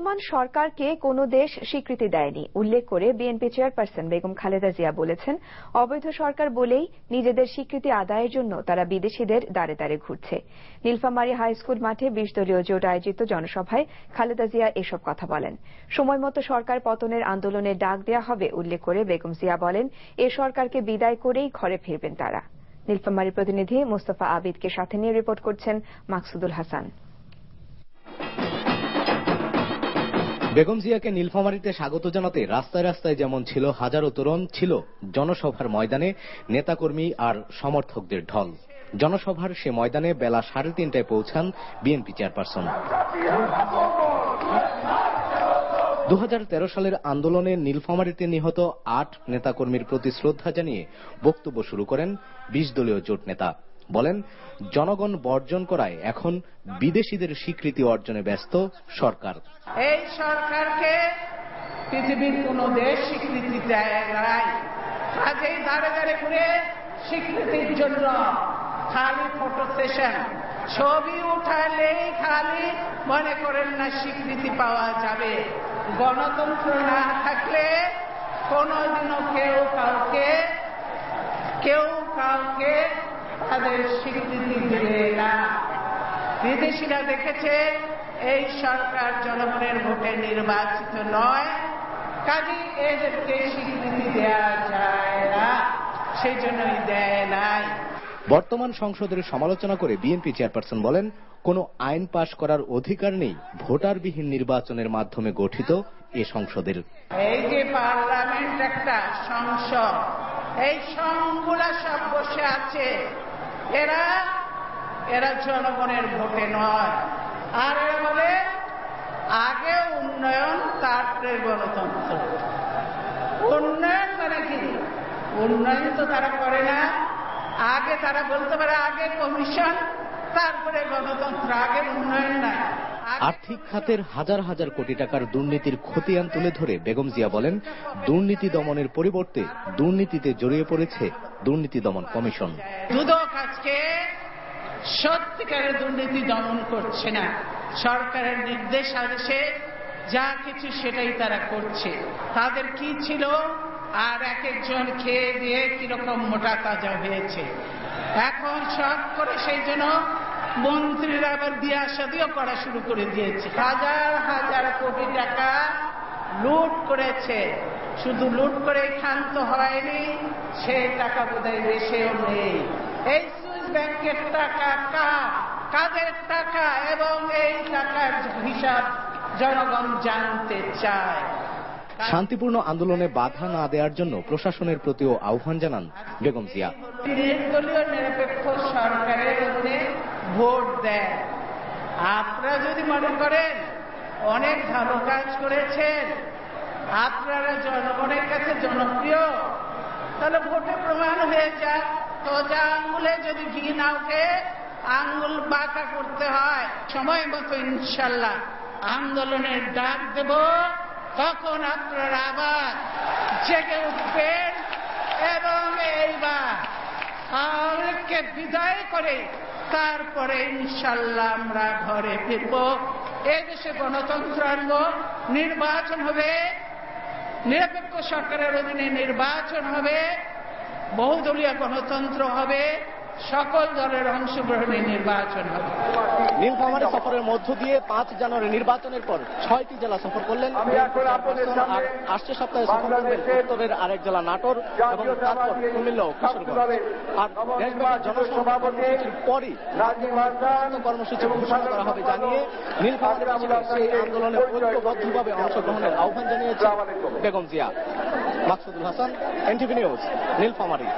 বর্তমান সরকারকে কোনো দেশ স্বীকৃতি দেয়নি। উল্লেখ করে বিএনপি চেয়ারপারসন বেগম খালেদা জিয়া বলেছেন, অবৈধ সরকার বলেই নিজেদের স্বীকৃতি আদায়ের জন্য তারা বিদেশিদের দ্বারে দ্বারে ঘুরছে। নীলফামারী হাইস্কুল মাঠে বিশ দলীয় জোট আয়োজিত জনসভায় খালেদা জিয়া এসব কথা বলেন। সময়মতো সরকার পতনের আন্দোলনের ডাক দেয়া হবে, উল্লেখ করে বেগম জিয়া বলেন, এ সরকারকে বিদায় করেই ঘরে ফিরবেন তারা। নীলফামারী প্রতিনিধি মোস্তফা আবিদকে সাথে নিয়ে রিপোর্ট করছেন মাকসুদুল হাসান। বেগম জিয়াকে নীলফামারীতে স্বাগত জানাতে রাস্তায় রাস্তায় যেমন ছিল হাজারো তরুণ, ছিল জনসভার ময়দানে নেতাকর্মী আর সমর্থকদের ঢল। জনসভার সে ময়দানে বেলা সাড়ে তিনটায় পৌঁছান বিএনপি চেয়ারপারসন। দু হাজার তেরো সালের আন্দোলনে নীলফামারীতে নিহত আট নেতাকর্মীর প্রতি শ্রদ্ধা জানিয়ে বক্তব্য শুরু করেন বিশ দলীয় জোট নেতা। বলেন, জনগণ বর্জন করায় এখন বিদেশিদের স্বীকৃতি অর্জনে ব্যস্ত সরকার। এই সরকারকে পৃথিবীর কোন দেশ স্বীকৃতি দেয় নাই। কাজেই দাঁড়ে দাঁড়ে ঘুরে স্বীকৃতির জন্য খালি ফটো সেশন ছবি উঠালেই খালি মনে করেন না স্বীকৃতি পাওয়া যাবে। গণতন্ত্র না থাকলে কোনোদিনও কেউ কাউকে কেউ কাউকে তাদের স্বীকৃতি দিবে না। বিদেশিরা দেখেছে এই সরকার জনগণের ভোটে নির্বাচিত নয় কাজে এদেরকে স্বীকৃতি দেয়া যায় না সেই জন্যই দেয় নাই। বর্তমান সংসদের সমালোচনা করে বিএনপি চেয়ারপারসন বলেন কোন আইন পাশ করার অধিকার নেই ভোটারবিহীন নির্বাচনের মাধ্যমে গঠিত এ সংসদের। এই যে পার্লামেন্ট একটা সংসদ এই সংগুলা সব বসে আছে। এরা এরা জনগণের ভোটে নয়। আর এরা বলে, আগে উন্নয়ন তারপরে গণতন্ত্র। উন্নয়ন মানে কি? উন্নয়ন তো তারা করে না। আগে তারা বলতে পারে, আগে কমিশন, তারপরে গণতন্ত্র। আগে উন্নয়ন না আর্থিক খাতের হাজার হাজার কোটি টাকার দুর্নীতির খতিয়ান তুলে ধরে বেগম জিয়া বলেন, দুর্নীতি দমনের পরিবর্তে দুর্নীতিতে জড়িয়ে পড়েছে দুর্নীতি দমন কমিশন। দুদক আজকে সত্যিকারের দুর্নীতি দমন করছে না। সরকারের নির্দেশ আদেশে যা কিছু সেটাই তারা করছে। তাদের কি ছিল? আর এক একজন খেয়ে দিয়ে কীরকম মোটা তাজা হয়েছে। এখন সব করে সেই জন্য মন্ত্রীরা আবার বিয়া সাদিও করা শুরু করে দিয়েছে। হাজার হাজার কোটি টাকা লুট করেছে। শুধু লুট করে ক্ষান্ত হয়নি সেই টাকা বোধহয় দেশেও নেই। এই সুইস ব্যাংকের টাকা কা কাদের টাকা? এবং এই টাকার হিসাব জনগণ জানতে চায়। শান্তিপূর্ণ আন্দোলনে বাধা না দেওয়ার জন্য প্রশাসনের প্রতিও আহ্বান জানান বেগম জিয়া। নিরপেক্ষ সরকারের ভোট দেন। আপনারা যদি মনে করেন, অনেক ভালো কাজ করেছেন, আপনারা জনগণের কাছে জনপ্রিয়, তাহলে ভোটে প্রমাণ হয়ে যাক। সোজা আঙ্গুলে যদি ঘি না উঠে আঙ্গুল বাঁকা করতে হয়। সময় মতো ইনশাল্লাহ আন্দোলনের ডাক দেব। তখন আপনারা আবার জেগে উঠবেন এবং এইবার আওয়ামীকে বিদায় করে তারপরে ইনশাল্লাহ আমরা ঘরে ফিরব। এদেশে গণতন্ত্র আনব, নির্বাচন হবে। নিরপেক্ষ সরকারের অধীনে নির্বাচন হবে। বহুদলীয় গণতন্ত্র হবে। সকল দলের অংশগ্রহণে নির্বাচন হবে। নীলফামারী সফরের মধ্য দিয়ে পাঁচ জানুয়ারি নির্বাচনের পর ছয়টি জেলা সফর করলেন। আসছে সপ্তাহে সফর করবেন উত্তরের আরেক জেলা নাটোর এবং তারপর কুমিল্লা ও কিশোরগঞ্জ। আর দেশব্যাপী পরই কর্মসূচি ঘোষণা করা হবে জানিয়ে নীলফামারী সেই আন্দোলনে ঐক্যবদ্ধভাবে অংশগ্রহণের আহ্বান জানিয়েছে Begum Zia. Maksudul Hasan NTV news Nilphamari.